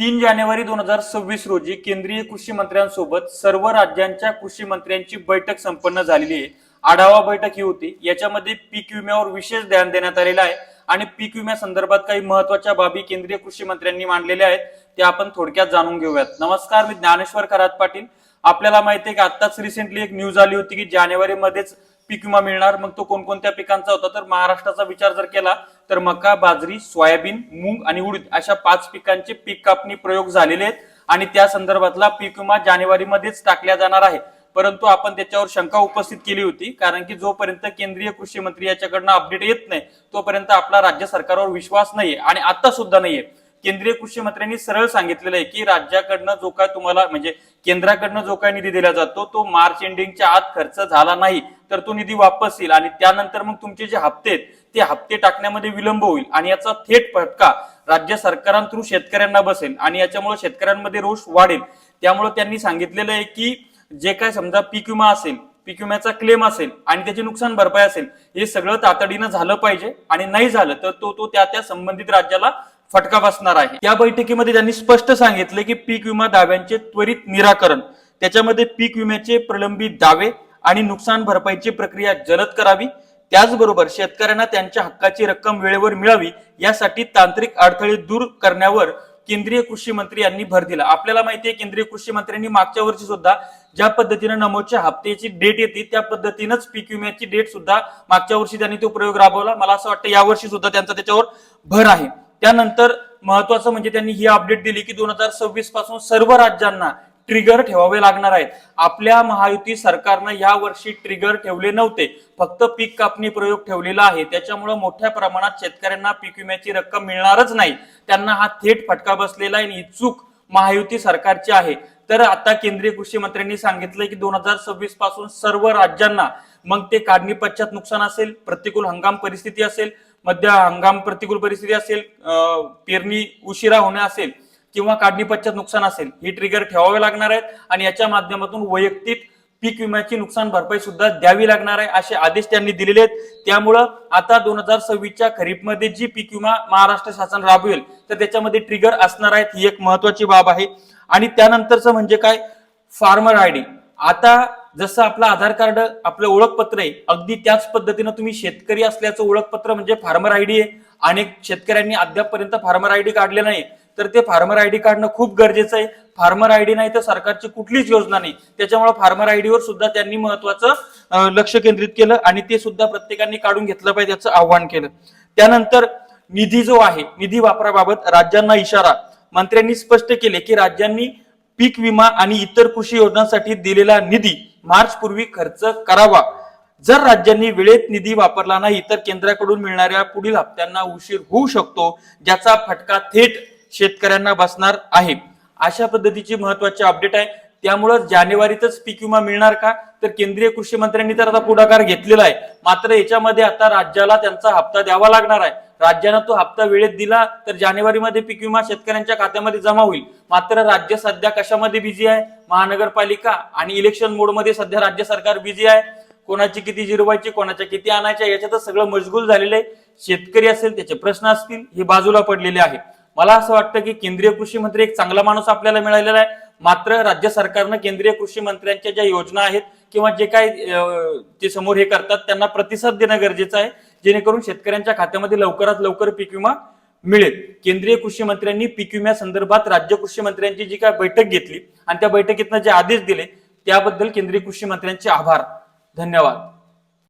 तीन जानेवारी दोन हजार सव्वीस रोजी केंद्रीय कृषी मंत्र्यांसोबत सर्व राज्यांच्या कृषी मंत्र्यांची बैठक संपन्न झालेली आहे. आढावा बैठक ही होती. याच्यामध्ये पीक विम्यावर विशेष ध्यान देण्यात आलेलं आहे आणि पीक विम्या संदर्भात काही महत्त्वाच्या बाबी केंद्रीय कृषी मंत्र्यांनी मांडलेल्या आहेत त्या आपण थोडक्यात जाणून घेऊयात. नमस्कार मी ज्ञानेश्वर खरात पाटील. आपल्याला माहिती आहे की आताच रिसेंटली एक न्यूज आली होती की जानेवारी मध्येच पीक विमा मिळणार मग तो कोणकोणत्या पिकांचा होता? तर महाराष्ट्राचा विचार जर केला तर मका बाजरी सोयाबीन मूग आणि उडीद अशा पाच पिकांचे पीक कापणी प्रयोग झालेले आहेत आणि त्या संदर्भातला पीक विमा जानेवारीमध्येच टाकल्या जाणार आहे. परंतु आपण त्याच्यावर शंका उपस्थित केली होती कारण की जोपर्यंत केंद्रीय कृषी मंत्री याच्याकडनं अपडेट येत नाही तोपर्यंत आपला राज्य सरकारवर विश्वास नाहीये आणि आता सुद्धा नाहीये. केंद्रीय कृषी मंत्र्यांनी सरळ सांगितलेलं आहे की राज्याकडनं जो काय तुम्हाला म्हणजे केंद्राकडनं जो काय निधी दिला जातो तो मार्च एंडिंगच्या आत खर्च झाला नाही तर तो निधी वापस येईल आणि त्यानंतर मग तुमचे जे हप्ते आहेत ते हप्ते टाकण्यामध्ये विलंब होईल आणि याचा थेट फटका राज्य सरकारांथ्रू शेतकऱ्यांना बसेल आणि याच्यामुळे शेतकऱ्यांमध्ये रोष वाढेल. त्यामुळे त्यांनी सांगितलेलं आहे की जे काय समजा पीक विमा असेल पीक विम्याचा क्लेम असेल आणि त्याची नुकसान भरपाई असेल हे सगळं तातडीनं झालं पाहिजे आणि नाही झालं तर तो तो त्या त्या संबंधित राज्याला फटका बसणार आहे. या बैठकीमध्ये त्यांनी स्पष्ट सांगितले की पीक विमा दाव्यांचे त्वरित निराकरण त्याच्यामध्ये पीक विम्याचे प्रलंबित दावे आणि नुकसान भरपाईची प्रक्रिया जलद करावी त्याचबरोबर शेतकऱ्यांना त्यांच्या हक्काची रक्कम वेळेवर मिळावी यासाठी तांत्रिक अडथळे दूर करण्यावर केंद्रीय कृषी मंत्री यांनी भर दिला. आपल्याला माहिती आहे केंद्रीय कृषी मंत्र्यांनी मागच्या वर्षी सुद्धा ज्या पद्धतीने नमोदच्या हप्त्याची डेट येते त्या पद्धतीनंच पीक विम्याची डेट सुद्धा मागच्या वर्षी त्यांनी तो प्रयोग राबवला. मला असं वाटतं या वर्षी सुद्धा त्यांचा त्याच्यावर भर आहे. त्यानंतर महत्वाचं म्हणजे त्यांनी ही अपडेट दिली की दोन हजार सव्वीसपासून सर्व राज्यांना ट्रिगर ठेवावे लागणार आहेत. आपल्या महायुती सरकारनं या वर्षी ट्रिगर ठेवले नव्हते. फक्त पीक कापणी प्रयोग ठेवलेला आहे. त्याच्यामुळे मोठ्या प्रमाणात शेतकऱ्यांना पीक विम्याची रक्कम मिळणारच नाही. त्यांना हा थेट फटका बसलेला आहे आणि ही चूक महायुती सरकारची आहे. तर आता केंद्रीय कृषी मंत्र्यांनी सांगितलंय की दोन हजार सव्वीसपासून सर्व राज्यांना मग ते काढणी पश्चात नुकसान असेल प्रतिकूल हंगाम परिस्थिती असेल मध्य हंगाम प्रतिकूल परिस्थिती असेल पेरणी उशिरा होणे असेल किंवा काढणी पश्चात नुकसान असेल ही ट्रिगर ठेवावे लागणार आहेत आणि याच्या माध्यमातून वैयक्तिक पीक विम्याची नुकसान भरपाई सुद्धा द्यावी लागणार आहे असे आदेश त्यांनी दिलेले आहेत. त्यामुळं आता दोन हजार सव्वीसच्या खरीपमध्ये जी पीक विमा महाराष्ट्र शासन राबवेल तर त्याच्यामध्ये ट्रिगर असणार आहेत ही एक महत्वाची बाब आहे. आणि त्यानंतरचं म्हणजे काय? फार्मर आयडी आता जसं आपलं आधार कार्ड आपलं ओळखपत्र आहे अगदी त्याच पद्धतीनं तुम्ही शेतकरी असल्याचं ओळखपत्र म्हणजे फार्मर आयडी आहे. अनेक शेतकऱ्यांनी अद्यापपर्यंत फार्मर आयडी काढले नाही. तर ते फार्मर आयडी काढणं खूप गरजेचं आहे. फार्मर आयडी नाही तर सरकारची कुठलीच योजना नाही. त्याच्यामुळे फार्मर आयडीवर सुद्धा त्यांनी महत्वाचं लक्ष केंद्रित केलं आणि ते सुद्धा प्रत्येकाने काढून घेतलं पाहिजे याचं आव्हान केलं. त्यानंतर निधी जो आहे निधी वापराबाबत राज्यांना इशारा. मंत्र्यांनी स्पष्ट केले की राज्यांनी पीक विमा आणि इतर कृषी योजनांसाठी दिलेला निधी मार्च पूर्वी खर्च करावा. जर राज्यांनी वेळेत निधी वापरला नाही तर केंद्राकडून मिळणाऱ्या पुढील हप्त्यांना उशीर होऊ शकतो ज्याचा फटका थेट शेतकऱ्यांना बसणार आहे. अशा पद्धतीची महत्वाची अपडेट आहे. त्यामुळे जानेवारीतच पीक विमा मिळणार का? तर केंद्रीय कृषी मंत्र्यांनी तर आता पुढाकार घेतलेला आहे. मात्र याच्यामध्ये आता राज्याला त्यांचा हप्ता द्यावा लागणार आहे. राज्यानं तो हप्ता वेळेत दिला तर जानेवारीमध्ये पीक विमा शेतकऱ्यांच्या खात्यामध्ये जमा होईल. मात्र राज्य सध्या कशामध्ये बिझी आहे? महानगरपालिका आणि इलेक्शन मोडमध्ये सध्या राज्य सरकार बिझी आहे. कोणाची किती जिरवायची कोणाच्या किती आणायच्या याच्यातच सगळं मजगूल झालेलं आहे. शेतकरी असेल त्याचे प्रश्न असतील हे बाजूला पडलेले आहे. मला असं वाटतं की केंद्रीय कृषी मंत्री एक चांगला माणूस आपल्याला मिळालेला आहे. मात्र राज्य सरकारनं केंद्रीय कृषी मंत्र्यांच्या ज्या योजना आहेत किंवा जे काय ते समोर हे करतात त्यांना प्रतिसाद देणं गरजेचं आहे. जेणेकरून शेतकऱ्यांच्या खात्यामध्ये लवकरात लवकर पीक विमा मिळेल. केंद्रीय कृषी मंत्र्यांनी पीक विम्या संदर्भात राज्य कृषी मंत्र्यांची जी काय बैठक घेतली आणि त्या बैठकीतनं जे आदेश दिले त्याबद्दल केंद्रीय कृषी मंत्र्यांचे आभार. धन्यवाद.